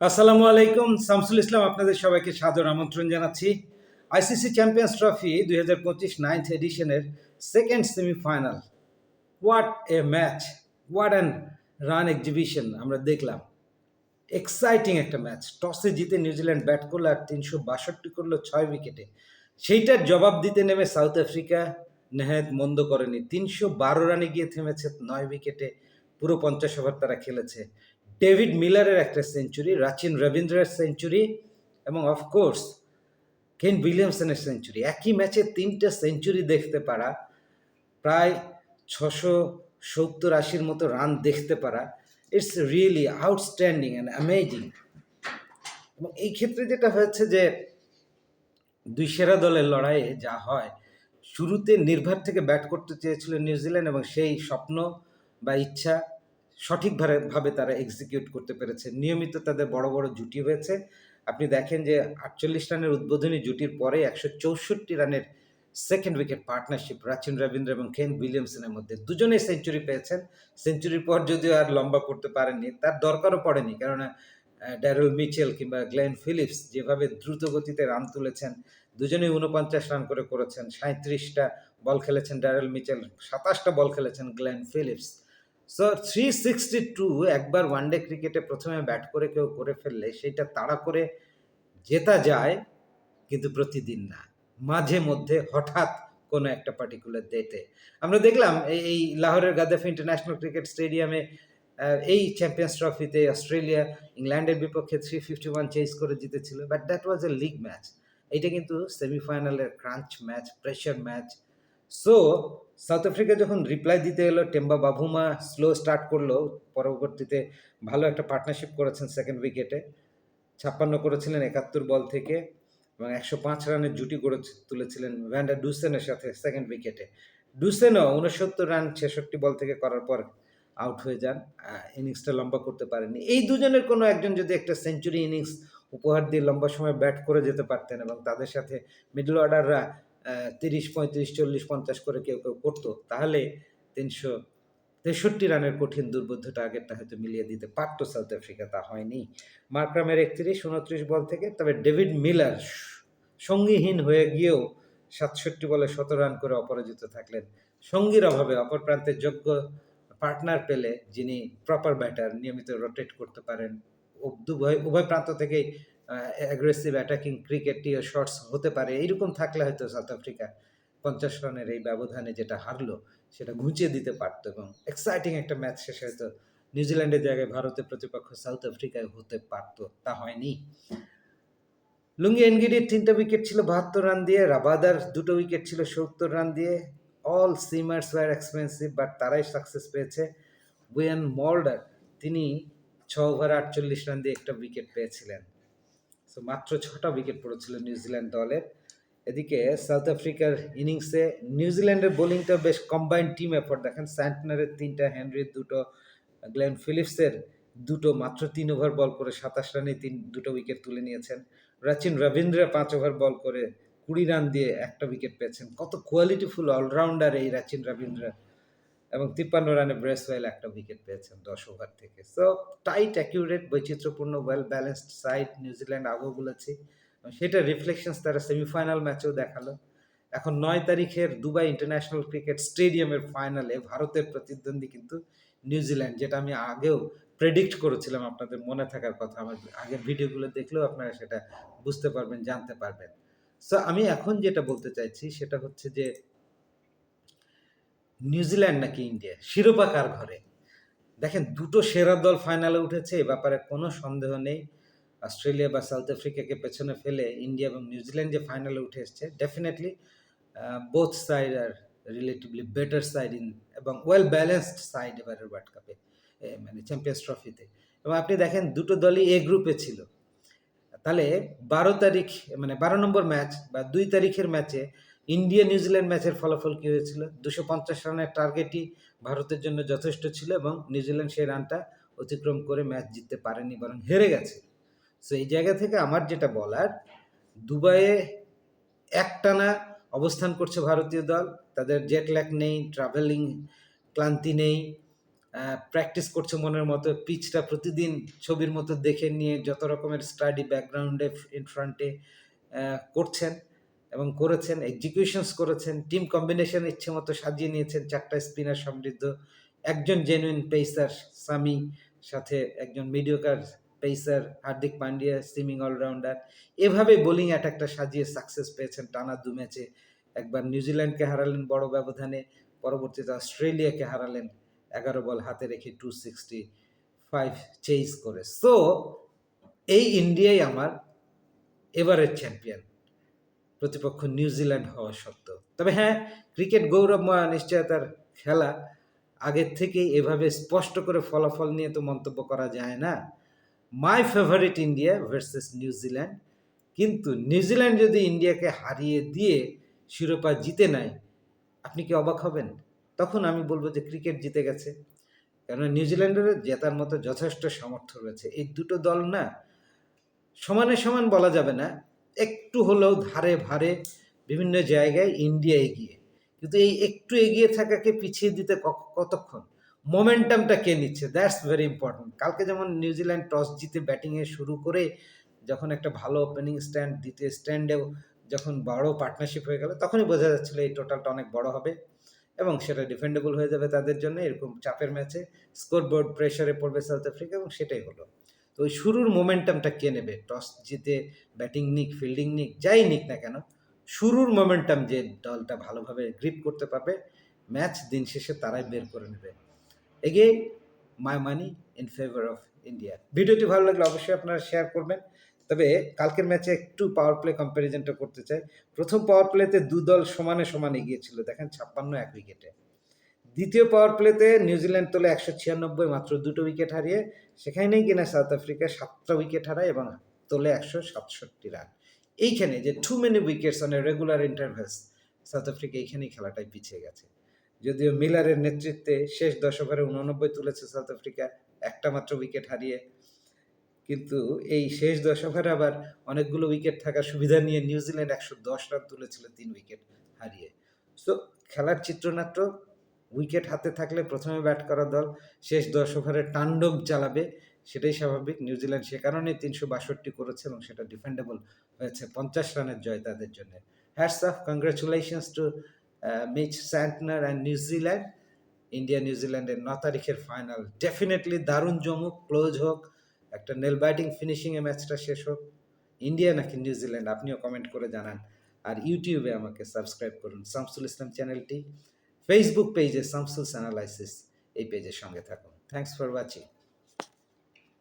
আসসালামু আলাইকুম, শামসুল ইসলাম আপনাদের সবাইকে সাদর আমন্ত্রণ জানাচ্ছি। আইসিসি চ্যাম্পিয়ন্স ট্রফি দুই হাজার পঁচিশ ninth এডিশনের second semifinal. What a match what and run exhibition আমরা দেখলাম। এক্সাইটিং একটা ম্যাচ টসে জিতে নিউজিল্যান্ড ব্যাট করল আর তিনশো বাষট্টি করল ছয় উইকেটে। সেইটার জবাব দিতে নেমে সাউথ আফ্রিকা নেহায়ত মন্দ করেনি। তিনশো বারো রানে গিয়ে থেমেছে নয় উইকেটে, পুরো পঞ্চাশ ওভার তারা খেলেছে। ডেভিড মিলারের একটা সেঞ্চুরি রাচিন রবীন্দ্রের সেঞ্চুরি এবং অফকোর্স কেন উইলিয়ামসনের সেঞ্চুরি একই ম্যাচে তিনটে সেঞ্চুরি দেখতে পারা, প্রায় ছশো সত্তর আশির মতো রান দেখতে পারা। It's really outstanding and amazing এবং এই ক্ষেত্রে যেটা হয়েছে যে, দুই সেরা দলের লড়াইয়ে যা হয়, শুরুতে নির্ভার থেকে ব্যাট করতে চেয়েছিল নিউজিল্যান্ড এবং সেই স্বপ্ন বা ইচ্ছা সঠিকভাবে, ভাবে তারা এক্সিকিউট করতে পেরেছে। নিয়মিত তাদের বড় বড় জুটি হয়েছে। আপনি দেখেন যে আটচল্লিশ রানের উদ্বোধনী জুটির পরে একশো চৌষট্টি রানের second wicket partnership Rachin Ravindra এবং কেন উইলিয়ামসনের মধ্যে। দুজনেই সেঞ্চুরি পেয়েছেন। সেঞ্চুরির পর যদিও আর লম্বা করতে পারেননি, তার দরকারও পড়েনি। কেননা ড্যারল মিচেল কিংবা গ্লেন ফিলিপস যেভাবে দ্রুত গতিতে রান তুলেছেন, দুজনেই উনপঞ্চাশ রান করে করেছেন সাঁত্রিশটা বল খেলেছেন ড্যারল মিচেল, সাতাশটা বল খেলেছেন Glenn Phillips. So three sixty two একবার ওয়ানডে ক্রিকেটে প্রথমে ব্যাট করে কেউ করে ফেললে সেটা তাড়া করে জেতা যায়, কিন্তু প্রতিদিন না। মাঝে মধ্যে হঠাৎ কোনো একটা পার্টিকুলার ডেতে আমরা দেখলাম এই লাহোরের গাদ্দাফি ইন্টারন্যাশনাল ক্রিকেট স্টেডিয়ামে এই চ্যাম্পিয়ন্স ট্রফিতে অস্ট্রেলিয়া ইংল্যান্ডের বিপক্ষে থ্রি ফিফটি ওয়ান চেস করে জিতেছিল but that was a league match এইটা কিন্তু সেমিফাইনালের crunch match pressure match so South Africa যখন রিপ্লাই দিতে এলো, টেম্বা বাভুমা স্লো স্টার্ট করল, পরবর্তীতে ভালো একটা পার্টনারশিপ করেছেন সেকেন্ড উইকেটে ছাপ্পান্ন করেছিলেন একাত্তর বল থেকে এবং একশো পাঁচ রানের জুটি গড়ে তুলেছিলেন ভ্যান্ডা ডুসেনের সাথে সেকেন্ড উইকেটে ডুসেনও উনসত্তর রান, ছেষট্টি বল থেকে করার পর আউট হয়ে যান। ইনিংসটা লম্বা করতে পারেননি। এই দুজনের কোনো একজন যদি একটা সেঞ্চুরি ইনিংস উপহার দিয়ে লম্বা সময় ব্যাট করে যেতে পারতেন এবং তাদের সাথে মিডল অর্ডাররা তিরিশ, পঁয়ত্রিশ, চল্লিশ, পঞ্চাশ করে কেউ কেউ করতো, তাহলে তিনশো তেষট্টি রানের কঠিন দুর্বোধ্য টার্গেটটা হয়তো মিলিয়ে দিতে পারতো সাউথ আফ্রিকা তা হয়নি। মার্ক্রামের একত্রিশ, উনত্রিশ বল থেকে, তবে ডেভিড মিলার সঙ্গীহীন হয়ে গিয়েও সাতষট্টি বলে শত রান করে অপরাজিত থাকলেন। সঙ্গীর অভাবে অপর প্রান্তে যোগ্য পার্টনার পেলে যিনি প্রপার ব্যাটার নিয়মিত রোটেট করতে পারেন উভয় উভয় প্রান্ত থেকেই অ্যাগ্রেসিভ অ্যাটাকিং ক্রিকেটটি শর্টস হতে পারে। এইরকম থাকলে হয়তো সাউথ আফ্রিকা পঞ্চাশ রানের এই ব্যবধানে যেটা হারলো, সেটা ঘুচিয়ে দিতে পারতো এবং এক্সাইটিং একটা ম্যাচ শেষে হয়তো নিউজিল্যান্ডের জায়গায় ভারতের প্রতিপক্ষ সাউথ আফ্রিকায় হতে পারতো। তা হয়নি। লুঙ্গি এনগিডির তিনটা উইকেট ছিল বাহাত্তর রান দিয়ে, রাবাদার দুটো উইকেট ছিল সত্তর রান দিয়ে। All seamers were expensive but তারাই সাকসেস পেয়েছে। উইয়ান মল্ডার তিনি ছ ওভার আটচল্লিশ রান দিয়ে একটা উইকেট পেয়েছিলেন। সো মাত্র ছটা উইকেট পড়েছিল নিউজিল্যান্ড দলের এদিকে সাউথ আফ্রিকার ইনিংসে নিউজিল্যান্ডের বোলিংটা বেশ কম্বাইন্ড টিম এফোর্ট দেখেন স্যান্টনারের তিনটা হেনরির দুটো গ্লেন ফিলিপসের দুটো, মাত্র তিন ওভার বল করে সাতাশ রানে তিন, দুটো উইকেট তুলে নিয়েছেন। রাচিন রবীন্দ্র পাঁচ ওভার বল করে কুড়ি রান দিয়ে একটা উইকেট পেয়েছেন। কত কোয়ালিটিফুল অলরাউন্ডার এই রাচিন রবীন্দ্র এবং তিপ্পান্ন রানে ব্রেসওয়েল একটা উইকেট পেয়েছেন দশ ওভার থেকে। সো টাইট অ্যাকিউরেট বৈচিত্র্যপূর্ণ well balanced side New Zealand আগেও বলেছি। সেটা রিফ্লেকশনস তারা সেমিফাইনাল ম্যাচেও দেখাল। এখন নয় তারিখের দুবাই ইন্টারন্যাশনাল ক্রিকেট স্টেডিয়ামের ফাইনালে ভারতের প্রতিদ্বন্দ্বী কিন্তু নিউজিল্যান্ড যেটা আমি আগেও প্রেডিক্ট করেছিলাম আপনাদের মনে থাকার কথা। আমার আগের ভিডিওগুলো দেখলেও আপনারা সেটা বুঝতে পারবেন, জানতে পারবেন। সো আমি এখন যেটা বলতে চাইছি সেটা হচ্ছে যে নিউজিল্যান্ড নাকি ইন্ডিয়া শিরোপা কার ঘরে? দেখেন, দুটো সেরা দল ফাইনালে উঠেছে, এ ব্যাপারে কোনো সন্দেহ নেই। অস্ট্রেলিয়া বা সাউথ আফ্রিকাকে পেছনে ফেলে ইন্ডিয়া এবং নিউজিল্যান্ড যে ফাইনালে উঠে এসছে definitely both side are relatively better side in এবং ওয়েল ব্যালেন্সড সাইড এবারের ওয়ার্ল্ড কাপে মানে চ্যাম্পিয়ন্স ট্রফিতে এবং আপনি দেখেন, দুটো দলই এ গ্রুপে ছিল। তাহলে বারো তারিখ মানে বারো নম্বর ম্যাচ বা দুই তারিখের ম্যাচে ইন্ডিয়া নিউজিল্যান্ড ম্যাচের ফলাফল কী হয়েছিল? দুশো পঞ্চাশ রানের টার্গেটই ভারতের জন্য যথেষ্ট ছিল এবং নিউজিল্যান্ড সেই রানটা অতিক্রম করে ম্যাচ জিততে পারেনি, বরং হেরে গেছে। সো এই জায়গা থেকে আমার যেটা বলার, দুবাইয়ে একটানা অবস্থান করছে ভারতীয় দল। তাদের জেট ল্যাক নেই ট্রাভেলিং ক্লান্তি নেই প্র্যাকটিস করছে মনের মতো পিচটা প্রতিদিন ছবির মতো দেখে নিয়ে যত রকমের স্টাডি ব্যাকগ্রাউন্ডে ইন ফ্রন্টে করছেন। এবং করেছেন এক্সিকিউশনস করেছেন টিম কম্বিনেশন ইচ্ছে মতো সাজিয়ে নিয়েছেন, চারটা স্পিনার সমৃদ্ধ। একজন জেনুইন পেসার সামি সাথে একজন mediocre pacer Hardik Pandya seaming allrounder এভাবে বোলিং অ্যাটাকটা সাজিয়ে সাকসেস পেয়েছেন টানা দু ম্যাচে একবার নিউজিল্যান্ডকে হারালেন বড় ব্যবধানে, পরবর্তীতে অস্ট্রেলিয়াকে হারালেন, এগারো বল হাতে রেখে টু সিক্সটি ফাইভ চেজ করে। সো এই ইন্ডিয়াই আমার এবারের চ্যাম্পিয়ন প্রতিপক্ষ নিউজিল্যান্ড হওয়া সত্ত্বেও। তবে হ্যাঁ ক্রিকেট গৌরবময় নিশ্চয়তার খেলা। আগের থেকেই এভাবে স্পষ্ট করে ফলাফল নিয়ে তো মন্তব্য করা যায় না। My favourite India versus New Zealand কিন্তু নিউজিল্যান্ড যদি ইন্ডিয়াকে হারিয়ে দিয়ে শিরোপা জিতে নেয়, আপনি কি অবাক হবেন? তখন আমি বলব যে ক্রিকেট জিতে গেছে। কেননা নিউজিল্যান্ডের জেতার মতো যথেষ্ট সামর্থ্য রয়েছে। এই দুটো দল না, সমানে সমান বলা যাবে না। একটু হলেও ধারে ভারে বিভিন্ন জায়গায় ইন্ডিয়া এগিয়ে। কিন্তু এই একটু এগিয়ে থাকাকে পিছিয়ে দিতে কতক্ষণ? মোমেন্টামটা কে নিচ্ছে? দ্যাটস ভেরি ইম্পর্টেন্ট কালকে যেমন নিউজিল্যান্ড টস জিতে ব্যাটিংয়ে শুরু করে যখন একটা ভালো ওপেনিং স্ট্যান্ড দ্বিতীয় স্ট্যান্ডেও যখন বড় পার্টনারশিপ হয়ে গেল, তখনই বোঝা যাচ্ছিল এই টোটালটা অনেক বড় হবে এবং সেটা ডিফেন্ডেবল হয়ে যাবে তাদের জন্য এরকম চাপের ম্যাচে স্কোর বোর্ড প্রেশারে পড়বে সাউথ আফ্রিকা এবং সেটাই হলো। তো ওই শুরুর মোমেন্টামটা কে নেবে? টস জিতে ব্যাটিং নিক ফিল্ডিং নিক, যাই নিক না কেন, শুরুর মোমেন্টাম যে দলটা ভালোভাবে গ্রিপ করতে পারবে ম্যাচ দিন শেষে তারাই বের করে নেবে। Again my money in favour of India ভিডিওটি ভালো লাগলে অবশ্যই আপনারা শেয়ার করবেন। তবে কালকের ম্যাচে একটু পাওয়ার প্লে কম্প্যারিজনটা করতে চাই। প্রথম পাওয়ার প্লেতে দু দল সমানে সমান এগিয়েছিল, দেখেন, ছাপ্পান্ন এক উইকেটে দ্বিতীয় পাওয়ার প্লেতে নিউজিল্যান্ড তোলে একশো ছিয়ানব্বই মাত্র দুটো উইকেট হারিয়ে, সেখানেই কিনা সাউথ আফ্রিকা সাতটা উইকেট হারায় এবং তোলে একশো সাতষট্টি রান এইখানে যে too many wickets on regular intervals South Africa এইখানেই খেলাটাই পিছিয়ে গেছে। যদিও মিলারের নেতৃত্বে শেষ দশ ওভারে উননব্বই তুলেছে সাউথ আফ্রিকা একটা মাত্র উইকেট হারিয়ে। কিন্তু এই শেষ দশ ওভারে আবার অনেকগুলো উইকেট থাকার সুবিধা নিয়ে নিউজিল্যান্ড একশো দশ রান তুলেছিল, তিন উইকেট হারিয়ে। সো খেলার চিত্রনাট্য উইকেট হাতে থাকলে প্রথমে ব্যাট করা দল, শেষ দশ ওভারে তাণ্ডব চালাবে, সেটাই স্বাভাবিক। নিউজিল্যান্ড সে কারণে তিনশো বাষট্টি করেছে এবং সেটা ডিফেন্ডেবল হয়েছে পঞ্চাশ রানের জয় তাদের জন্য। Hats off congratulations to Mitch Santner and New Zealand India নিউজিল্যান্ডের ন তারিখের ফাইনাল ডেফিনেটলি দারুণ জমুক ক্লোজ হোক। একটা নেল ব্যাটিং ফিনিশিংয়ে ম্যাচটা শেষ হোক। ইন্ডিয়া নাকি নিউজিল্যান্ড আপনিও কমেন্ট করে জানান। আর ইউটিউবে আমাকে সাবস্ক্রাইব করুন। শামসুল ইসলাম চ্যানেলটি ফেসবুক পেজে সামসুস অ্যানালাইসিস এই পেজের সঙ্গে থাকুন। Thanks for watching